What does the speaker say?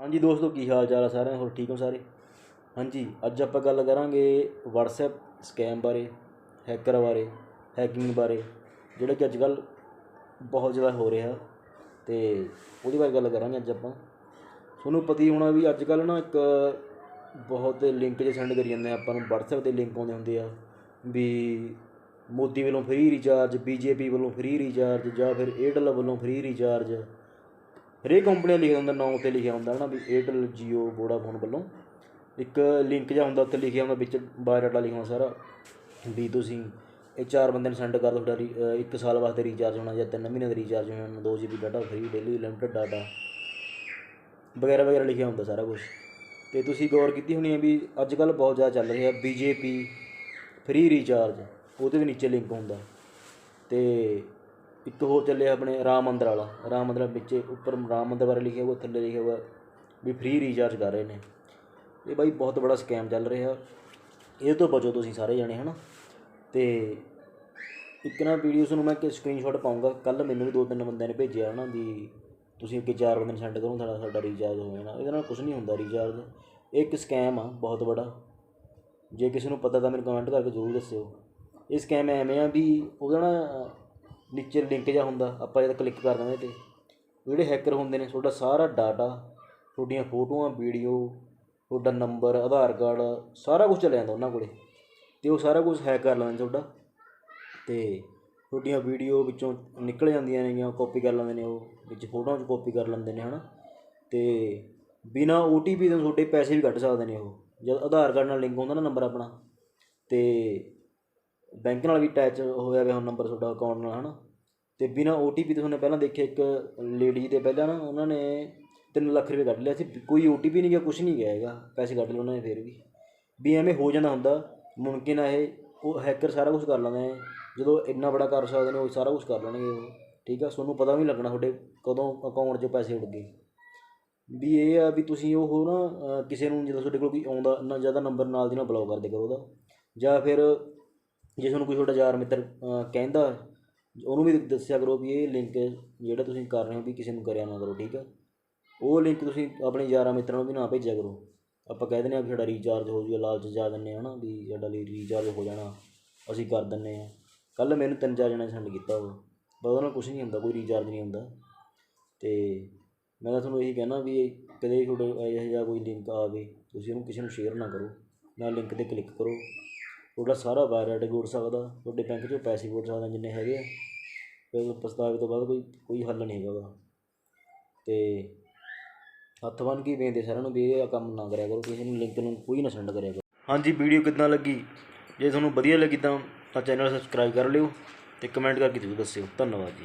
ਹਾਂਜੀ ਦੋਸਤੋ, ਕੀ ਹਾਲ ਚਾਲ ਆ ਸਾਰਿਆਂ? ਹੋਰ ਠੀਕ ਹੋ ਸਾਰੇ? ਹਾਂਜੀ, ਅੱਜ ਆਪਾਂ ਗੱਲ ਕਰਾਂਗੇ WhatsApp ਸਕੈਮ ਬਾਰੇ ਹੈਕਰ ਬਾਰੇ ਹੈਕਿੰਗ ਬਾਰੇ, ਜਿਹੜਾ ਕਿ ਅੱਜ ਕੱਲ੍ਹ ਬਹੁਤ ਜ਼ਿਆਦਾ ਹੋ ਰਿਹਾ ਤੇ ਉਹਦੇ ਬਾਰੇ ਗੱਲ ਕਰਾਂਗੇ ਅੱਜ ਆਪਾਂ। ਤੁਹਾਨੂੰ ਪਤਾ ਹੀ ਹੋਣਾ ਵੀ ਅੱਜ ਕੱਲ੍ਹ ਨਾ ਇੱਕ ਬਹੁਤ ਲਿੰਕ ਜੇ ਸੈਂਡ ਕਰੀ ਜਾਂਦੇ ਆ ਆਪਾਂ ਨੂੰ, WhatsApp ਦੇ ਲਿੰਕ ਆਉਂਦੇ ਹੁੰਦੇ ਆ ਵੀ ਮੋਦੀ ਵੱਲੋਂ ਫ੍ਰੀ ਰੀਚਾਰਜ ਬੀਜੇਪੀ ਵੱਲੋਂ ਫ੍ਰੀ ਰੀਚਾਰਜ ਜਾਂ ਫਿਰ ਏਅਰਟੈਲ ਵੱਲੋਂ ਫ੍ਰੀ ਰੀਚਾਰਜ ਹਰੇਕ ਕੰਪਨੀ ਦਾ ਲਿਖਿਆ ਹੁੰਦਾ ਨਾਂ ਉੱਤੇ ਲਿਖਿਆ ਹੁੰਦਾ ਹੈ ਨਾ ਵੀ ਏਅਰਟੈਲ ਜੀਓ ਵੋਡਾਫੋਨ ਵੱਲੋਂ। ਇੱਕ ਲਿੰਕ ਜਿਹਾ ਹੁੰਦਾ, ਉੱਤੇ ਲਿਖਿਆ ਹੁੰਦਾ ਵਿੱਚ ਬਾਇਓਡਾਟਾ ਲਿਖਿਆ ਹੁੰਦਾ ਸਾਰਾ, ਵੀ ਤੁਸੀਂ ਇਹ ਚਾਰ ਬੰਦੇ ਨੂੰ ਸੈਂਡ ਕਰ ਦਿਓ ਤੁਹਾਡਾ ਰੀ- ਇੱਕ ਸਾਲ ਵਾਸਤੇ ਰੀਚਾਰਜ ਹੋਣਾ ਜਾਂ ਤਿੰਨ ਮਹੀਨੇ ਦਾ ਰੀਚਾਰਜ ਹੋਣਾ, ਦੋ G B data free daily limited data ਵਗੈਰਾ ਵਗੈਰਾ ਲਿਖਿਆ ਹੁੰਦਾ ਸਾਰਾ ਕੁਝ ਤੇ ਤੁਸੀਂ ਗੌਰ ਕੀਤੀ ਹੋਣੀ ਹੈ ਵੀ ਅੱਜ ਕੱਲ੍ਹ ਬਹੁਤ ਜ਼ਿਆਦਾ ਚੱਲ ਰਿਹਾ ਬੀਜੇਪੀ ਫ੍ਰੀ ਰੀਚਾਰਜ ਉਹਦੇ ਵੀ ਨੀਚੇ ਲਿੰਕ ਹੁੰਦਾ। ਤੇ ਇੱਕ ਹੋਰ ਚੱਲਿਆ ਆਪਣੇ ਰਾਮ ਮੰਦਰ ਵਾਲਾ। ਰਾਮ ਮੰਦਰ ਵਿੱਚ ਉੱਪਰ ਰਾਮ ਮੰਦਰ ਬਾਰੇ ਲਿਖਿਆ ਹੋਇਆ ਥੱਲੇ ਲਿਖਿਆ ਹੋਇਆ ਵੀ ਫ੍ਰੀ ਰੀਚਾਰਜ ਕਰ ਰਹੇ ਨੇ। ਇਹ ਬਾਈ ਬਹੁਤ ਬੜਾ ਸਕੈਮ ਚੱਲ ਰਿਹਾ। ਇਹ ਤੋਂ ਬਚੋ ਤੁਸੀਂ ਸਾਰੇ ਜਣੇ, ਹਨਾ? ਤੇ ਇੱਕ ਨਾ ਵੀਡੀਓਸ ਨੂੰ ਮੈਂ ਕਿ ਸਕਰੀਨਸ਼ਾਟ ਪਾਉਂਗਾ ਕੱਲ ਮੈਨੂੰ ਵੀ ਦੋ ਤਿੰਨ ਬੰਦਿਆਂ ਨੇ ਭੇਜਿਆ, ਹਨਾ, ਵੀ ਤੁਸੀਂ ਅੱਗੇ ਚਾਰ ਬੰਦੇ ਨੂੰ ਸੈਂਡ ਕਰੋ ਸਾਡਾ ਸਾਡਾ ਰੀਚਾਰਜ ਹੋ ਜਾਣਾ। ਇਹਦੇ ਨਾਲ ਕੁਝ ਨਹੀਂ ਹੁੰਦਾ ਰੀਚਾਰਜ ਇਹ ਇੱਕ ਸਕੈਮ ਆ, ਬਹੁਤ ਬੜਾ। ਜੇ ਕਿਸੇ ਨੂੰ ਪਤਾ ਤਾਂ ਮੈਨੂੰ ਕਮੈਂਟ ਕਰਕੇ ਜ਼ਰੂਰ ਦੱਸਿਓ। ਇਹ ਸਕੈਮ ਐਵੇਂ ਆ ਵੀ ਉਹਦਾ ਨਾ ਨੀਚੇ ਲਿੰਕ ਜਿਹਾ ਹੁੰਦਾ, ਆਪਾਂ ਜਦ ਕਲਿੱਕ ਕਰ ਦਿੰਦੇ ਤੇ। ਜਿਹੜੇ ਹੈਕਰ ਹੁੰਦੇ ਨੇ, ਤੁਹਾਡਾ ਸਾਰਾ ਡਾਟਾ ਤੁਹਾਡੀਆਂ ਫੋਟੋਆਂ ਵੀਡੀਓ ਤੁਹਾਡਾ ਨੰਬਰ ਆਧਾਰ ਕਾਰਡ, ਸਾਰਾ ਕੁਝ ਚਲੇ ਜਾਂਦਾ ਉਹਨਾਂ ਕੋਲੇ। ਤੇ ਉਹ ਸਾਰਾ ਕੁਝ ਹੈਕ ਕਰ ਲੈਂਦੇ ਤੁਹਾਡਾ। ਤੇ ਤੁਹਾਡੀਆਂ ਵੀਡੀਓ ਵਿੱਚੋਂ ਨਿਕਲ ਜਾਂਦੀਆਂ ਨੇ ਜਾਂ ਕਾਪੀ ਕਰ ਲੈਂਦੇ ਨੇ ਉਹ, ਵਿੱਚ ਫੋਟੋਆਂ 'ਚ ਕਾਪੀ ਕਰ ਲੈਂਦੇ ਨੇ, ਹਨਾ। ਤੇ ਬਿਨਾ OTP ਤੋਂ ਤੁਹਾਡੇ ਪੈਸੇ ਵੀ ਕੱਢ ਸਕਦੇ ਨੇ ਉਹ। ਜਦ ਆਧਾਰ ਕਾਰਡ ਨਾਲ ਲਿੰਕ ਹੁੰਦਾ ਨਾ ਨੰਬਰ ਆਪਣਾ। ਤੇ ਬੈਂਕ ਨਾਲ ਵੀ ਅਟੈਚ ਹੋਇਆ ਹੋਇਆ ਨੰਬਰ ਤੁਹਾਡਾ ਅਕਾਊਂਟ ਨਾਲ, ਹਨਾ। ਅਤੇ ਬਿਨਾਂ ਓ ਟੀ ਪੀ ਤੋਂ ਤੁਹਾਨੂੰ ਪਹਿਲਾਂ ਦੇਖਿਆ ਇੱਕ ਲੇਡੀ ਦੇ ਪਹਿਲਾਂ ਨਾ ਉਹਨਾਂ ਨੇ ਤਿੰਨ ਲੱਖ ਰੁਪਏ ਕੱਢ ਲਿਆ ਸੀ। ਕੋਈ ਓ ਟੀ ਪੀ ਨਹੀਂ ਗਿਆ, ਕੁਛ ਨਹੀਂ ਗਿਆ ਹੈਗਾ। ਪੈਸੇ ਕੱਢ ਲਏ ਉਹਨਾਂ ਨੇ ਫਿਰ ਵੀ। ਵੀ ਐਵੇਂ ਹੋ ਜਾਂਦਾ ਹੁੰਦਾ ਮੁਮਕਿਨ ਆ ਇਹ, ਉਹ ਹੈਕਰ ਸਾਰਾ ਕੁਝ ਕਰ ਲੈਂਦੇ ਨੇ। ਜਦੋਂ ਇੰਨਾ ਬੜਾ ਕਰ ਸਕਦੇ ਨੇ, ਉਹ ਸਾਰਾ ਕੁਝ ਕਰ ਲੈਣਗੇ ਉਹ। ਠੀਕ ਆ? ਤੁਹਾਨੂੰ ਪਤਾ ਵੀ ਨਹੀਂ ਲੱਗਣਾ ਤੁਹਾਡੇ ਕਦੋਂ ਅਕਾਊਂਟ 'ਚ ਪੈਸੇ ਉੱਡ ਗਏ। ਵੀ ਇਹ ਆ ਵੀ ਤੁਸੀਂ ਉਹ ਨਾ ਕਿਸੇ ਨੂੰ ਜਦੋਂ ਤੁਹਾਡੇ ਕੋਲ ਕੋਈ ਆਉਂਦਾ, ਨਾ ਜ਼ਿਆਦਾ ਨੰਬਰ ਨਾਲ ਦੀ ਨਾਲ ਬਲੌਕ ਕਰ ਦੇ ਕਰੋ ਉਹਦਾ। ਜਾਂ ਫਿਰ ਜੇ ਤੁਹਾਨੂੰ ਕੋਈ ਤੁਹਾਡਾ ਯਾਰ ਮਿੱਤਰ ਕਹਿੰਦਾ ਉਹਨੂੰ ਵੀ ਦੱਸਿਆ ਕਰੋ ਵੀ ਇਹ ਲਿੰਕ ਜਿਹੜਾ ਤੁਸੀਂ ਕਰ ਰਹੇ ਹੋ ਵੀ ਕਿਸੇ ਨੂੰ ਕਰਿਆ ਨਾ ਕਰੋ, ਠੀਕ ਹੈ ਉਹ ਲਿੰਕ ਤੁਸੀਂ ਆਪਣੇ ਯਾਰਾਂ ਮਿੱਤਰਾਂ ਨੂੰ ਵੀ ਨਾ ਭੇਜਿਆ ਕਰੋ। ਆਪਾਂ ਕਹਿ ਦਿੰਦੇ ਆ ਵੀ ਸਾਡਾ ਰੀਚਾਰਜ ਹੋ ਜੂਗਾ, ਲਾਲਚ ਜਾ ਦਿੰਦੇ ਆ ਨਾ ਵੀ ਸਾਡਾ ਲਈ ਰੀਚਾਰਜ ਹੋ ਜਾਣਾ, ਅਸੀਂ ਕਰ ਦਿੰਦੇ ਆ ਕੱਲ ਮੈਨੂੰ ਤਿੰਨ ਚਾਰ ਜਣਿਆਂ ਸੈਂਡ ਕੀਤਾ ਉਹ ਪਰ ਉਹਦੇ ਨਾਲ ਕੁਝ ਨਹੀਂ ਹੁੰਦਾ, ਕੋਈ ਰੀਚਾਰਜ ਨਹੀਂ ਹੁੰਦਾ। ਅਤੇ ਮੈਂ ਤਾਂ ਤੁਹਾਨੂੰ ਇਹੀ ਕਹਿਣਾ ਵੀ ਇਹ ਕਦੇ ਤੁਹਾਡੇ ਇਹੋ ਜਿਹਾ ਕੋਈ ਲਿੰਕ ਆਵੇ, ਤੁਸੀਂ ਉਹਨੂੰ ਕਿਸੇ ਨੂੰ ਸ਼ੇਅਰ ਨਾ ਕਰੋ। ਨਾ ਲਿੰਕ ਤੇ ਕਲਿੱਕ ਕਰੋ। ਤੁਹਾਡਾ ਸਾਰਾ ਵਾਇਰਟ ਗੁੜ ਸਕਦਾ ਤੁਹਾਡੇ ਬੈਂਕ 'ਚੋਂ ਪੈਸੇ ਗੁੜ ਸਕਦਾ ਜਿੰਨੇ ਹੈਗੇ ਆ। ਫਿਰ ਪਛਤਾਵੇ ਤੋਂ ਬਾਅਦ ਕੋਈ ਕੋਈ ਹੱਲ ਨਹੀਂ ਹੈਗਾ ਉਹਦਾ। ਤੇ ਹੱਥ ਬੰਨ੍ਹ ਕੇ ਬੇਨਤੀ ਸਾਰਿਆਂ ਨੂੰ ਵੀ ਇਹ ਕੰਮ ਨਾ ਕਰਿਆ ਕਰੋ, ਕਿਸੇ ਨੂੰ ਲਿੰਕ ਨੂੰ ਕੋਈ ਨਾ ਸੈਂਡ ਕਰਿਆ ਕਰੋ। ਹਾਂਜੀ ਵੀਡੀਓ ਕਿੱਦਾਂ ਲੱਗੀ? ਜੇ ਤੁਹਾਨੂੰ ਵਧੀਆ ਲੱਗੀ ਤਾਂ ਤਾਂ ਚੈਨਲ ਸਬਸਕ੍ਰਾਈਬ ਕਰ ਲਿਓ ਤੇ ਕਮੈਂਟ ਕਰਕੇ ਜ਼ਰੂਰ ਦੱਸਿਓ। ਧੰਨਵਾਦ ਜੀ।